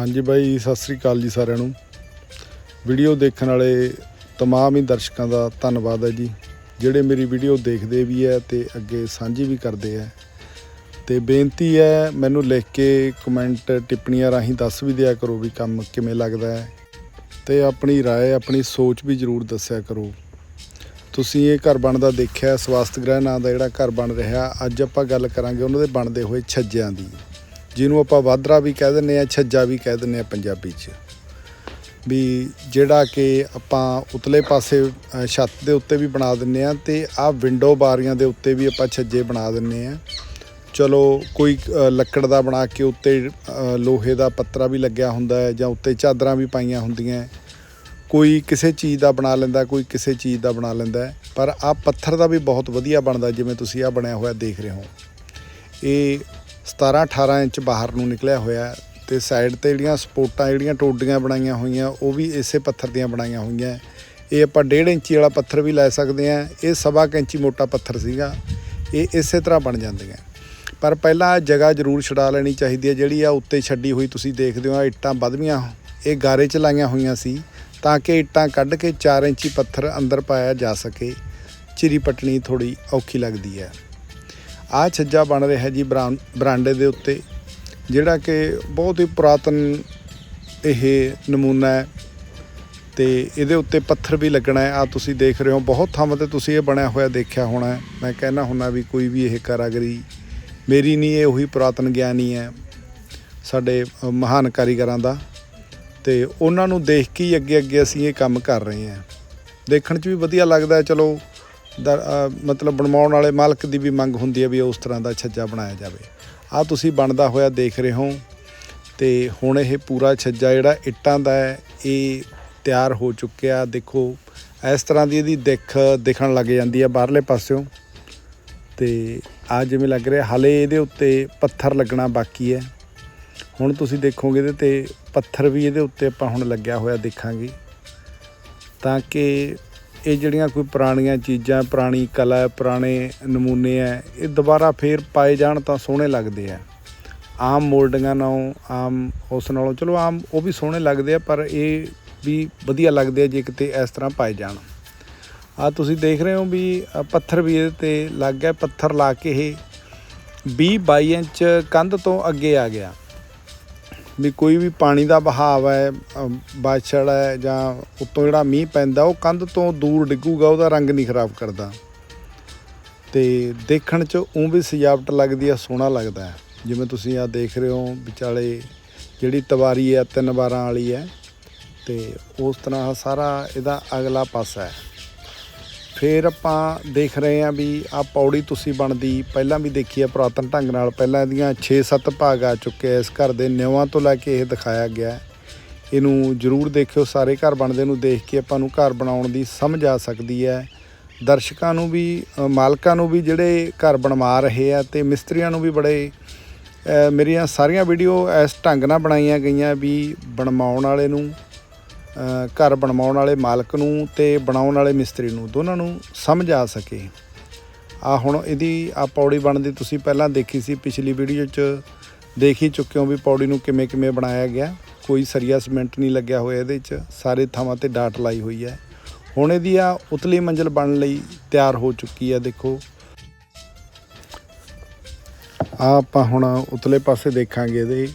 ਹਾਂਜੀ ਬਾਈ ਸਤਿ ਸ੍ਰੀ ਅਕਾਲ ਜੀ ਸਾਰਿਆਂ ਨੂੰ ਵੀਡੀਓ ਦੇਖਣ ਵਾਲੇ ਤਮਾਮ ਹੀ ਦਰਸ਼ਕਾਂ ਦਾ ਧੰਨਵਾਦ ਹੈ ਜੀ ਜਿਹੜੇ ਮੇਰੀ ਵੀਡੀਓ ਦੇਖਦੇ ਵੀ ਹੈ ਤੇ ਅੱਗੇ ਸਾਂਝੀ ਵੀ ਕਰਦੇ ਹੈ ਤੇ ਬੇਨਤੀ ਹੈ ਮੈਨੂੰ ਲਿਖ ਕੇ ਕਮੈਂਟ ਟਿੱਪਣੀਆਂ ਰਾਹੀਂ ਦੱਸ ਵੀ ਦਿਆ ਕਰੋ ਵੀ ਕੰਮ ਕਿਵੇਂ ਲੱਗਦਾ ਹੈ ਤੇ ਆਪਣੀ رائے ਆਪਣੀ ਸੋਚ ਵੀ ਜ਼ਰੂਰ ਦੱਸਿਆ ਕਰੋ ਤੁਸੀਂ ਇਹ ਘਰ ਬਣਦਾ ਦੇਖਿਆ ਸਵਾਸਥ ਗ੍ਰਹਿ ਨਾਂ ਦਾ ਜਿਹੜਾ ਘਰ ਬਣ ਰਿਹਾ ਅੱਜ ਆਪਾਂ ਗੱਲ ਕਰਾਂਗੇ ਉਹਨਾਂ ਦੇ ਬਣਦੇ ਹੋਏ ਛੱਜਿਆਂ ਦੀ ਜਿਹਨੂੰ ਆਪਾਂ ਵਾਧਰਾ ਵੀ ਕਹਿ ਦਿੰਦੇ ਆ ਛੱਜਾ ਵੀ ਕਹਿ ਦਿੰਦੇ ਆ ਪੰਜਾਬੀ 'ਚ। ਵੀ ਜਿਹੜਾ ਕਿ ਆਪਾਂ ਉਤਲੇ ਪਾਸੇ ਛੱਤ ਦੇ ਉੱਤੇ ਵੀ ਬਣਾ ਦਿੰਨੇ ਆ ਤੇ ਆਹ ਵਿੰਡੋ ਬਾਰੀਆਂ ਦੇ ਉੱਤੇ ਵੀ ਆਪਾਂ ਛੱਜੇ ਬਣਾ ਦਿੰਨੇ ਆ ਚਲੋ, ਕੋਈ ਲੱਕੜ ਦਾ ਬਣਾ ਕੇ ਉੱਤੇ ਲੋਹੇ ਦਾ ਪੱਤਰਾ ਵੀ ਲੱਗਿਆ ਹੁੰਦਾ ਹੈ ਜਾਂ ਉੱਤੇ ਚਾਦਰਾਂ ਵੀ ਪਾਈਆਂ ਹੁੰਦੀਆਂ ਕੋਈ ਕਿਸੇ ਚੀਜ਼ ਦਾ ਬਣਾ ਲੈਂਦਾ, ਕੋਈ ਕਿਸੇ ਚੀਜ਼ ਦਾ ਬਣਾ ਲੈਂਦਾ ਪਰ ਆਹ ਪੱਥਰ ਦਾ ਵੀ ਬਹੁਤ ਵਧੀਆ ਬਣਦਾ, ਜਿਵੇਂ ਤੁਸੀਂ ਆ ਬਣਿਆ ਹੋਇਆ ਦੇਖ ਰਹੇ ਹੋ। ਇਹ 17 18 ਇੰਚ ਬਾਹਰ ਨੂੰ ਨਿਕਲਿਆ ਹੋਇਆ ਹੈ ਤੇ ਸਾਈਡ ਤੇ ਜਿਹੜੀਆਂ ਸਪੋਰਟਾਂ ਜਿਹੜੀਆਂ ਟੋਡੀਆਂ ਬਣਾਈਆਂ ਹੋਈਆਂ, ਉਹ ਵੀ ਇਸੇ ਪੱਥਰ ਦੀਆਂ ਬਣਾਈਆਂ ਹੋਈਆਂ ਇਹ ਆਪਾਂ 1.5 ਇੰਚੀ ਵਾਲਾ ਪੱਥਰ ਵੀ ਲੈ ਸਕਦੇ ਆ ਇਹ ਸਵਾ ਕੁ ਇੰਚੀ ਮੋਟਾ ਪੱਥਰ ਸੀਗਾ। ਇਹ ਇਸੇ ਤਰ੍ਹਾਂ ਬਣ ਜਾਂਦੀਆਂ ਪਰ ਪਹਿਲਾਂ ਜਗ੍ਹਾ ਜ਼ਰੂਰ ਛਡਾ ਲੈਣੀ ਚਾਹੀਦੀ ਹੈ। ਜਿਹੜੀ ਆ ਉੱਤੇ ਛੱਡੀ ਹੋਈ ਤੁਸੀਂ ਦੇਖਦੇ ਹੋ ਇੱਟਾਂ ਵੱਧਵੀਆਂ, ਇਹ ਗਾਰੇ 'ਚ ਲਾਈਆਂ ਹੋਈਆਂ ਸੀ ਤਾਂ ਕਿ ਇੱਟਾਂ ਕੱਢ ਕੇ 4 ਇੰਚੀ ਪੱਥਰ ਅੰਦਰ ਪਾਇਆ ਜਾ ਸਕੇ। ਚਿਰੀ ਪਟਣੀ ਥੋੜੀ ਔਖੀ ਲੱਗਦੀ ਹੈ। ਆਹ ਛੱਜਾ ਬਣ ਰਿਹਾ ਜੀ ਬਰਾਂ- ਬਰਾਂਡੇ ਦੇ ਉੱਤੇ, ਜਿਹੜਾ ਕਿ ਬਹੁਤ ਹੀ ਪੁਰਾਤਨ ਇਹ ਨਮੂਨਾ ਹੈ ਤੇ ਇਹਦੇ ਉੱਤੇ ਪੱਥਰ ਵੀ ਲੱਗਣਾ ਹੈ। ਆ ਤੁਸੀਂ ਦੇਖ ਰਹੇ ਹੋ, ਬਹੁਤ ਥਾਵਾਂ ਤੇ ਤੁਸੀਂ ਇਹ ਬਣਿਆ ਹੋਇਆ ਦੇਖਿਆ ਹੋਣਾ ਮੈਂ ਕਹਿਣਾ ਹੁੰਦਾ ਵੀ ਕੋਈ ਵੀ ਇਹ ਕਾਰਾਗਰੀ ਮੇਰੀ ਨਹੀਂ, ਇਹ ਉਹੀ ਪੁਰਾਤਨ ਗਿਆਨੀ ਹੈ ਸਾਡੇ ਮਹਾਨ ਕਾਰੀਗਰਾਂ ਦਾ। ਤੇ ਉਹਨਾਂ ਨੂੰ ਦੇਖ ਕੇ ਹੀ ਅੱਗੇ ਅੱਗੇ ਅਸੀਂ ਇਹ ਕੰਮ ਕਰ ਰਹੇ ਹਾਂ। ਦੇਖਣ 'ਚ ਵੀ ਵਧੀਆ ਲੱਗਦਾ ਚਲੋ ਮਤਲਬ ਬਣਵਾਉਣ ਵਾਲੇ ਮਾਲਕ ਦੀ ਵੀ ਮੰਗ ਹੁੰਦੀ ਹੈ ਵੀ ਉਸ ਤਰ੍ਹਾਂ ਦਾ ਛੱਜਾ ਬਣਾਇਆ ਜਾਵੇ। ਆ ਤੁਸੀਂ ਬਣਦਾ ਹੋਇਆ ਦੇਖ ਰਹੇ ਹੋ ਤੇ ਹੁਣ ਇਹ ਪੂਰਾ ਛੱਜਾ ਜਿਹੜਾ ਇੱਟਾਂ ਦਾ ਹੈ, ਇਹ ਤਿਆਰ ਹੋ ਚੁੱਕਿਆ। ਦੇਖੋ, ਇਸ ਤਰ੍ਹਾਂ ਦੀ ਇਹਦੀ ਦਿੱਖ ਦਿਖਣ ਲੱਗ ਜਾਂਦੀ ਹੈ ਬਾਹਰਲੇ ਪਾਸਿਓਂ। ਤੇ ਆ ਜਿਵੇਂ ਲੱਗ ਰਿਹਾ, ਹਲੇ ਇਹਦੇ ਉੱਤੇ ਪੱਥਰ ਲੱਗਣਾ ਬਾਕੀ ਹੈ। ਹੁਣ ਤੁਸੀਂ ਦੇਖੋਗੇ ਇਹਦੇ ਤੇ ਪੱਥਰ ਵੀ ਇਹਦੇ ਉੱਤੇ ਆਪਾਂ ਹੁਣ ਲੱਗਿਆ ਹੋਇਆ ਦੇਖਾਂਗੇ। ਤਾਂ ਕਿ ਇਹ ਜਿਹੜੀਆਂ ਕੋਈ ਪੁਰਾਣੀਆਂ ਚੀਜ਼ਾਂ, ਪੁਰਾਣੀ ਕਲਾ ਪੁਰਾਣੇ ਨਮੂਨੇ ਹੈ, ਇਹ ਦੁਬਾਰਾ ਫੇਰ ਪਾਏ ਜਾਣ ਤਾਂ ਸੋਹਣੇ ਲੱਗਦੇ ਆ। ਆਮ ਮੋਲਡਿੰਗਾਂ ਨਾਲੋਂ, ਆਮ ਉਸ ਨਾਲੋਂ, ਚਲੋ ਆਮ ਉਹ ਵੀ ਸੋਹਣੇ ਲੱਗਦੇ ਆ, ਪਰ ਇਹ ਵੀ ਵਧੀਆ ਲੱਗਦੇ ਆ ਜੇ ਕਿਤੇ ਇਸ ਤਰ੍ਹਾਂ ਪਾਏ ਜਾਣ। ਆ ਤੁਸੀਂ ਦੇਖ ਰਹੇ ਹੋ ਵੀ ਪੱਥਰ ਵੀ ਇਹਦੇ ਤੇ ਲੱਗ ਗਿਆ, ਪੱਥਰ ਲਾ ਕੇ ਇਹ 20 22 ਇੰਚ ਕੰਧ ਤੋਂ ਅੱਗੇ ਆ ਗਿਆ। ਵੀ ਕੋਈ ਵੀ ਪਾਣੀ ਦਾ ਬਹਾਵ ਹੈ ਬਾਛੜ ਹੈ ਜਾਂ ਉੱਤੋਂ ਜਿਹੜਾ ਮੀਂਹ ਪੈਂਦਾ, ਉਹ ਕੰਧ ਤੋਂ ਦੂਰ ਡਿੱਗੂਗਾ, ਉਹਦਾ ਰੰਗ ਨਹੀਂ ਖਰਾਬ ਕਰਦਾ। ਤੇ ਦੇਖਣ 'ਚ ਉਹ ਵੀ ਸਜਾਵਟ ਲੱਗਦੀ ਆ, ਸੋਹਣਾ ਲੱਗਦਾ ਹੈ। ਜਿਵੇਂ ਤੁਸੀਂ ਆ ਦੇਖ ਰਹੇ ਹੋ ਵਿਚਾਲੇ ਜਿਹੜੀ ਤਵਾਰੀ ਹੈ, ਤਿੰਨ ਬਾਰਾਂ ਵਾਲੀ ਹੈ, ਤੇ ਉਸ ਤਰ੍ਹਾਂ ਸਾਰਾ ਇਹਦਾ ਅਗਲਾ ਪਾਸਾ ਹੈ। ਫਿਰ ਆਪਾਂ ਦੇਖ ਰਹੇ ਹਾਂ ਵੀ ਆ ਪੌੜੀ ਤੁਸੀਂ ਬਣਦੀ ਪਹਿਲਾਂ ਵੀ ਦੇਖੀ ਹੈ ਪੁਰਾਤਨ ਢੰਗ ਨਾਲ। ਪਹਿਲਾਂ ਇਹਦੀਆਂ 6-7 ਭਾਗ ਆ ਚੁੱਕੇ ਆ। ਇਸ ਘਰ ਦੇ ਨਿਵਾਂ ਤੋਂ ਲੈ ਕੇ ਇਹ ਦਿਖਾਇਆ ਗਿਆ ਇਹਨੂੰ ਜਰੂਰ ਦੇਖਿਓ। ਸਾਰੇ ਘਰ ਬਣਦੇ ਨੂੰ ਦੇਖ ਕੇ ਆਪਾਂ ਨੂੰ ਘਰ ਬਣਾਉਣ ਦੀ ਸਮਝ ਆ ਸਕਦੀ ਹੈ। ਦਰਸ਼ਕਾਂ ਨੂੰ ਵੀ ਮਾਲਕਾਂ ਨੂੰ ਵੀ ਜਿਹੜੇ ਘਰ ਬਣਵਾ ਰਹੇ ਆ ਤੇ ਮਿਸਤਰੀਆਂ ਨੂੰ ਵੀ ਬੜੇ ਮੇਰੀਆਂ ਸਾਰੀਆਂ ਵੀਡੀਓ ਇਸ ਢੰਗ ਨਾਲ ਬਣਾਈਆਂ ਗਈਆਂ ਵੀ ਬਣਵਾਉਣ ਵਾਲੇ ਨੂੰ ਘਰ ਬਣਵਾਉਣ ਵਾਲੇ ਮਾਲਕ ਨੂੰ ਤੇ ਬਣਾਉਣ ਵਾਲੇ ਮਿਸਤਰੀ ਨੂੰ, ਦੋਨਾਂ ਨੂੰ ਸਮਝ ਆ ਸਕੇ। ਆ ਹੁਣ ਇਹਦੀ, ਆ ਪੌੜੀ ਬਣਦੀ ਤੁਸੀਂ ਪਹਿਲਾਂ ਦੇਖੀ ਸੀ, ਪਿਛਲੀ ਵੀਡੀਓ 'ਚ ਦੇਖ ਹੀ ਚੁੱਕੇ ਹੋ ਵੀ ਪੌੜੀ ਨੂੰ ਕਿਵੇਂ ਕਿਵੇਂ ਬਣਾਇਆ ਗਿਆ। ਕੋਈ ਸਰੀਆ ਸੀਮੈਂਟ ਨਹੀਂ ਲੱਗਿਆ ਹੋਇਆ ਇਹਦੇ 'ਚ, ਸਾਰੇ ਥਾਵਾਂ ਤੇ ਡਾਟ ਲਾਈ ਹੋਈ ਹੈ। ਹੁਣ ਇਹਦੀ ਆ ਉਤਲੀ ਮੰਜ਼ਲ ਬਣਨ ਲਈ ਤਿਆਰ ਹੋ ਚੁੱਕੀ ਹੈ, ਦੇਖੋ। ਆ ਆਪਾਂ ਹੁਣ ਉਤਲੇ ਪਾਸੇ ਦੇਖਾਂਗੇ ਇਹਦੇ।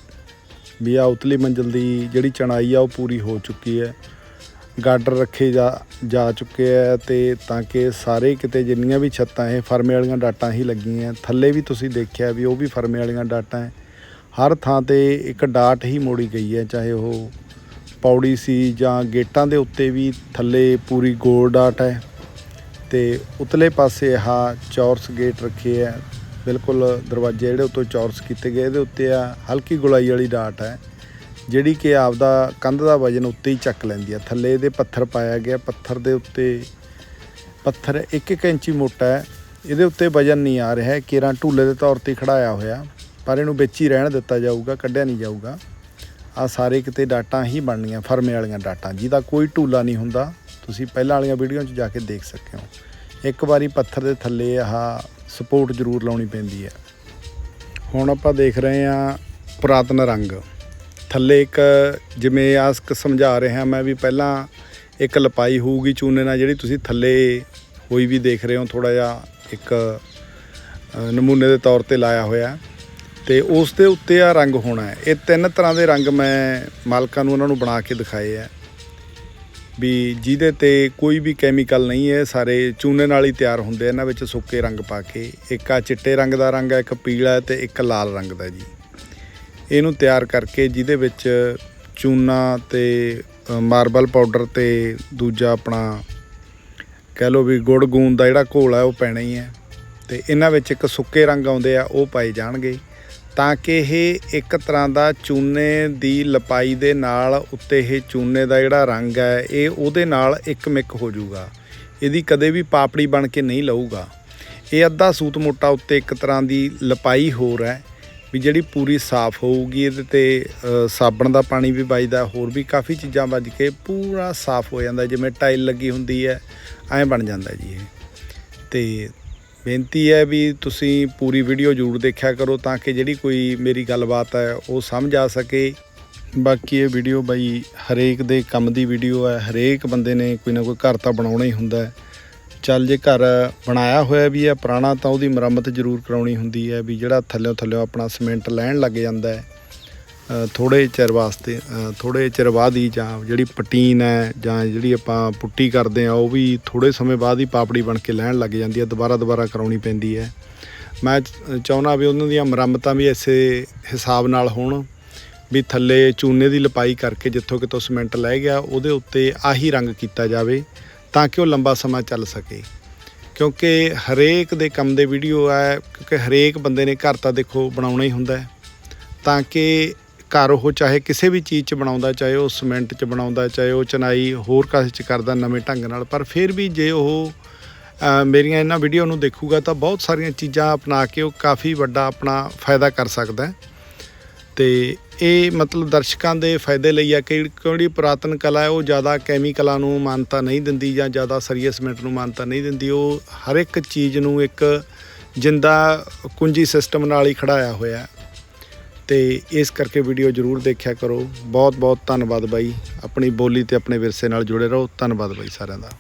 ਵੀ ਆ ਉਤਲੀ ਮੰਜ਼ਲ ਦੀ ਜਿਹੜੀ ਚਣਾਈ ਆ ਉਹ ਪੂਰੀ ਹੋ ਚੁੱਕੀ ਹੈ। ਗਾਡਰ ਰੱਖੇ ਜਾ ਜਾ ਚੁੱਕੇ ਆ ਤੇ ਤਾਂ ਕਿ ਸਾਰੇ ਕਿਤੇ ਜਿੰਨੀਆਂ ਵੀ ਛੱਤਾਂ ਇਹ ਫਰਮੇ ਵਾਲੀਆਂ ਡਾਟਾਂ ਹੀ ਲੱਗੀਆਂ। ਥੱਲੇ ਵੀ ਤੁਸੀਂ ਦੇਖਿਆ ਵੀ ਉਹ ਵੀ ਫਰਮੇ ਵਾਲੀਆਂ ਡਾਟਾਂ ਹੈ। ਹਰ ਥਾਂ ਤੇ ਇੱਕ ਡਾਟ ਹੀ ਮੋੜੀ ਗਈ ਹੈ, ਚਾਹੇ ਉਹ ਪੌੜੀ ਸੀ ਜਾਂ ਗੇਟਾਂ ਦੇ ਉੱਤੇ ਵੀ ਥੱਲੇ ਪੂਰੀ ਗੋਲ ਡਾਟ ਹੈ। ਤੇ ਉਤਲੇ ਪਾਸੇ ਆਹ ਚੌਰਸ ਗੇਟ ਰੱਖੇ ਆ ਬਿਲਕੁਲ ਦਰਵਾਜ਼ੇ ਜਿਹੜੇ ਉੱਤੋਂ ਚੌਰਸ ਕੀਤੇ ਗਏ, ਇਹਦੇ ਉੱਤੇ ਆ ਹਲਕੀ ਗੁਲਾਈ ਵਾਲੀ ਡਾਟ ਹੈ, ਜਿਹੜੀ ਕਿ ਆਪਦਾ ਕੰਧ ਦਾ ਵਜਨ ਉੱਤੇ ਹੀ ਚੱਕ ਲੈਂਦੀ ਹੈ। ਥੱਲੇ ਇਹਦੇ ਪੱਥਰ ਪਾਇਆ ਗਿਆ, ਪੱਥਰ ਦੇ ਉੱਤੇ ਪੱਥਰ 1-1 ਇੰਚੀ ਮੋਟਾ ਹੈ, ਇਹਦੇ ਉੱਤੇ ਵਜਨ ਨਹੀਂ ਆ ਰਿਹਾ, ਕੇਰਾਂ ਢੂਲੇ ਦੇ ਤੌਰ ਤੇ ਖੜਾਇਆ ਹੋਇਆ, ਪਰ ਇਹਨੂੰ ਵਿੱਚ ਹੀ ਰਹਿਣ ਦਿੱਤਾ ਜਾਊਗਾ, ਕੱਢਿਆ ਨਹੀਂ ਜਾਊਗਾ। ਆ ਸਾਰੇ ਕਿਤੇ ਡਾਟਾਂ ਹੀ ਬਣਨੀਆਂ, ਫਰਮੇ ਵਾਲੀਆਂ ਡਾਟਾਂ, ਜਿਹਦਾ ਕੋਈ ਢੂਲਾ ਨਹੀਂ ਹੁੰਦਾ। ਤੁਸੀਂ ਪਹਿਲਾਂ ਵਾਲੀਆਂ ਵੀਡੀਓ 'ਚ ਜਾ ਕੇ ਦੇਖ ਸਕਦੇ ਹੋ। ਇੱਕ ਵਾਰੀ ਪੱਥਰ ਦੇ ਥੱਲੇ ਆਹ ਸਪੋਰਟ ਜ਼ਰੂਰ ਲਾਉਣੀ ਪੈਂਦੀ ਹੈ। ਹੁਣ ਆਪਾਂ ਦੇਖ ਰਹੇ ਹਾਂ ਪੁਰਾਤਨ ਰੰਗ। ਥੱਲੇ ਇੱਕ ਜਿਵੇਂ ਆਸਕ ਸਮਝਾ ਰਿਹਾ ਮੈਂ ਵੀ ਪਹਿਲਾਂ ਇੱਕ ਲਪਾਈ ਹੋਊਗੀ ਚੂਨੇ ਨਾਲ ਜਿਹੜੀ ਤੁਸੀਂ ਥੱਲੇ ਹੋਈ ਵੀ ਦੇਖ ਰਹੇ ਹੋ ਥੋੜਾ ਜਿਹਾ ਇੱਕ ਨਮੂਨੇ ਦੇ ਤੌਰ ਤੇ ਲਾਇਆ ਹੋਇਆ। ਤੇ ਉਸ ਦੇ ਉੱਤੇ ਆ ਰੰਗ ਹੋਣਾ ਹੈ। ਇਹ ਤਿੰਨ ਤਰ੍ਹਾਂ ਦੇ ਰੰਗ ਮੈਂ ਮਾਲਕਾਂ ਨੂੰ ਉਹਨਾਂ ਨੂੰ ਬਣਾ ਕੇ ਦਿਖਾਏ ਆ ਵੀ ਜਿਹਦੇ ਤੇ ਕੋਈ ਵੀ ਕੈਮੀਕਲ ਨਹੀਂ ਹੈ, ਸਾਰੇ ਚੂਨੇ ਨਾਲ ਹੀ ਤਿਆਰ ਹੁੰਦੇ ਇਹਨਾਂ ਵਿੱਚ ਸੁੱਕੇ ਰੰਗ ਪਾ ਕੇ। ਇੱਕ ਆ ਚਿੱਟੇ ਰੰਗ ਦਾ ਰੰਗ ਹੈ, ਇੱਕ ਪੀਲਾ ਹੈ ਤੇ ਇੱਕ ਲਾਲ ਰੰਗ ਦਾ ਜੀ। ਇਹਨੂੰ ਤਿਆਰ ਕਰਕੇ ਜਿਹਦੇ ਵਿੱਚ ਚੂਨਾ ਤੇ ਮਾਰਬਲ ਪਾਊਡਰ ਤੇ ਦੂਜਾ ਆਪਣਾ ਕਹਿ ਲਓ ਵੀ ਗੁੜ ਗੂੰਦ ਦਾ ਜਿਹੜਾ ਘੋਲ ਹੈ ਉਹ ਪੈਣਾ ਹੀ ਹੈ। ਤੇ ਇਹਨਾਂ ਵਿੱਚ ਇੱਕ ਸੁੱਕੇ ਰੰਗ ਆਉਂਦੇ ਆ, ਉਹ ਪਾਏ ਜਾਣਗੇ। ਤਾਂ ਕਿ ਇਹ ਇੱਕ ਤਰ੍ਹਾਂ ਦਾ ਚੂਨੇ ਦੀ ਲਪਾਈ ਦੇ ਨਾਲ ਉੱਤੇ ਇਹ ਚੂਨੇ ਦਾ ਜਿਹੜਾ ਰੰਗ ਹੈ, ਇਹ ਉਹਦੇ ਨਾਲ ਇੱਕ ਮਿਕ ਹੋ ਜਾਊਗਾ। ਇਹਦੀ ਕਦੇ ਵੀ ਪਾਪੜੀ ਬਣ ਕੇ ਨਹੀਂ ਲਊਗਾ। ਇਹ ਅੱਧਾ ਸੂਤ ਮੋਟਾ ਉੱਤੇ ਇੱਕ ਤਰ੍ਹਾਂ ਦੀ ਲਪਾਈ ਹੋਰ ਹੈ, ਵੀ ਜਿਹੜੀ ਪੂਰੀ ਸਾਫ਼ ਹੋਊਗੀ, ਇਹਦੇ ਤੇ ਸਾਬਣ ਦਾ ਪਾਣੀ ਵੀ ਵੱਜਦਾ, ਹੋਰ ਵੀ ਕਾਫੀ ਚੀਜ਼ਾਂ ਵੱਜ ਕੇ ਪੂਰਾ ਸਾਫ਼ ਹੋ ਜਾਂਦਾ, ਜਿਵੇਂ ਟਾਈਲ ਲੱਗੀ ਹੁੰਦੀ ਹੈ, ਐਂ ਬਣ ਜਾਂਦਾ ਜੀ ਇਹ। ਤੇ ਬੇਨਤੀ ਹੈ ਵੀ ਤੁਸੀਂ ਪੂਰੀ ਵੀਡੀਓ ਜ਼ਰੂਰ ਦੇਖਿਆ ਕਰੋ ਤਾਂ ਕਿ ਜਿਹੜੀ ਕੋਈ ਮੇਰੀ ਗੱਲਬਾਤ ਹੈ ਉਹ ਸਮਝ ਆ ਸਕੇ। ਬਾਕੀ ਇਹ ਵੀਡੀਓ ਬਾਈ ਹਰੇਕ ਦੇ ਕੰਮ ਦੀ ਵੀਡੀਓ ਹੈ। ਹਰੇਕ ਬੰਦੇ ਨੇ ਕੋਈ ਨਾ ਕੋਈ ਘਰ ਤਾਂ ਬਣਾਉਣਾ ਹੀ ਹੁੰਦਾ ਹੈ। ਚੱਲ ਜੇ ਘਰ ਬਣਾਇਆ ਹੋਇਆ ਵੀ ਹੈ ਪੁਰਾਣਾ ਤਾਂ ਉਹਦੀ ਮੁਰੰਮਤ ਜ਼ਰੂਰ ਕਰਾਉਣੀ ਹੁੰਦੀ ਹੈ ਵੀ ਜਿਹੜਾ ਥੱਲਿਓਂ ਥੱਲਿਓਂ ਆਪਣਾ ਸੀਮੈਂਟ ਲੈਣ ਲੱਗ ਜਾਂਦਾ ਹੈ। ਥੋੜੇ ਚਿਰ ਵਾਸਤੇ ਥੋੜੇ ਚਿਰ ਬਾਅਦ ਹੀ ਜਾਂ ਜਿਹੜੀ ਪਟੀਨ ਹੈ ਜਾਂ ਜਿਹੜੀ ਆਪਾਂ ਪੁੱਟੀ ਕਰਦੇ ਆ ਉਹ ਵੀ ਥੋੜੇ ਸਮੇਂ ਬਾਅਦ ਹੀ ਪਾਪੜੀ ਬਣ ਕੇ ਲੈਣ ਲੱਗ ਜਾਂਦੀ ਹੈ, ਦੁਬਾਰਾ ਦੁਬਾਰਾ ਕਰਾਉਣੀ ਪੈਂਦੀ ਹੈ। ਮੈਂ ਚਾਹੁੰਦਾ ਵੀ ਉਹਨਾਂ ਦੀਆਂ ਮੁਰੰਮਤਾਂ ਵੀ ਇਸੇ ਹਿਸਾਬ ਨਾਲ ਹੋਣ, ਵੀ ਥੱਲੇ ਚੂਨੇ ਦੀ ਲਪਾਈ ਕਰਕੇ ਜਿੱਥੋਂ ਕਿਤੋਂ ਸੀਮੈਂਟ ਲੈ ਗਿਆ, ਉਹਦੇ ਉੱਤੇ ਆਹੀ ਰੰਗ ਕੀਤਾ ਜਾਵੇ ਤਾਂ ਕਿ ਉਹ ਲੰਬਾ ਸਮਾਂ ਚੱਲ ਸਕੇ। ਕਿਉਂਕਿ ਹਰੇਕ ਦੇ ਕੰਮ ਦੇ ਵੀਡੀਓ ਹੈ, ਕਿਉਂਕਿ ਹਰੇਕ ਬੰਦੇ ਨੇ ਘਰ ਤਾਂ ਦੇਖੋ ਬਣਾਉਣਾ ਹੀ ਹੁੰਦਾ ਤਾਂ ਕਿ ਘਰ ਉਹ ਚਾਹੇ ਕਿਸੇ ਵੀ ਚੀਜ਼ 'ਚ ਬਣਾਉਂਦਾ, ਚਾਹੇ ਉਹ ਸੀਮੈਂਟ 'ਚ ਬਣਾਉਂਦਾ, ਚਾਹੇ ਉਹ ਚਨਾਈ ਹੋਰ ਕਾਸੇ 'ਚ ਕਰਦਾ ਨਵੇਂ ਢੰਗ ਨਾਲ, ਪਰ ਫਿਰ ਵੀ ਜੇ ਉਹ ਮੇਰੀਆਂ ਇਹਨਾਂ ਵੀਡੀਓ ਨੂੰ ਦੇਖੂਗਾ ਤਾਂ ਬਹੁਤ ਸਾਰੀਆਂ ਚੀਜ਼ਾਂ ਅਪਣਾ ਕੇ ਉਹ ਕਾਫੀ ਵੱਡਾ ਆਪਣਾ ਫਾਇਦਾ ਕਰ ਸਕਦਾ ਹੈ। ਤੇ ਇਹ ਮਤਲਬ ਦਰਸ਼ਕਾਂ ਦੇ ਫਾਇਦੇ ਲਈ ਆ ਕਿ ਕਿਹੜੀ ਪੁਰਾਤਨ ਕਲਾ ਹੈ, ਉਹ ਜ਼ਿਆਦਾ ਕੈਮੀਕਲਾਂ ਨੂੰ ਮਾਨਤਾ ਨਹੀਂ ਦਿੰਦੀ ਜਾਂ ਜ਼ਿਆਦਾ ਸਰੀਏ ਸੀਮੈਂਟ ਨੂੰ ਮਾਨਤਾ ਨਹੀਂ ਦਿੰਦੀ। ਉਹ ਹਰ ਇੱਕ ਚੀਜ਼ ਨੂੰ ਇੱਕ ਜਿੰਦਾ ਕੁੰਜੀ ਸਿਸਟਮ ਨਾਲ ਹੀ ਖੜਾਇਆ ਹੋਇਆ ਤੇ ਇਸ ਕਰਕੇ ਵੀਡੀਓ ਜਰੂਰ ਦੇਖਿਆ ਕਰੋ। ਬਹੁਤ ਬਹੁਤ ਧੰਨਵਾਦ ਬਾਈ। ਆਪਣੀ ਬੋਲੀ ਤੇ ਆਪਣੇ ਵਿਰਸੇ ਨਾਲ ਜੁੜੇ ਰਹੋ। ਧੰਨਵਾਦ ਬਾਈ ਸਾਰਿਆਂ ਦਾ।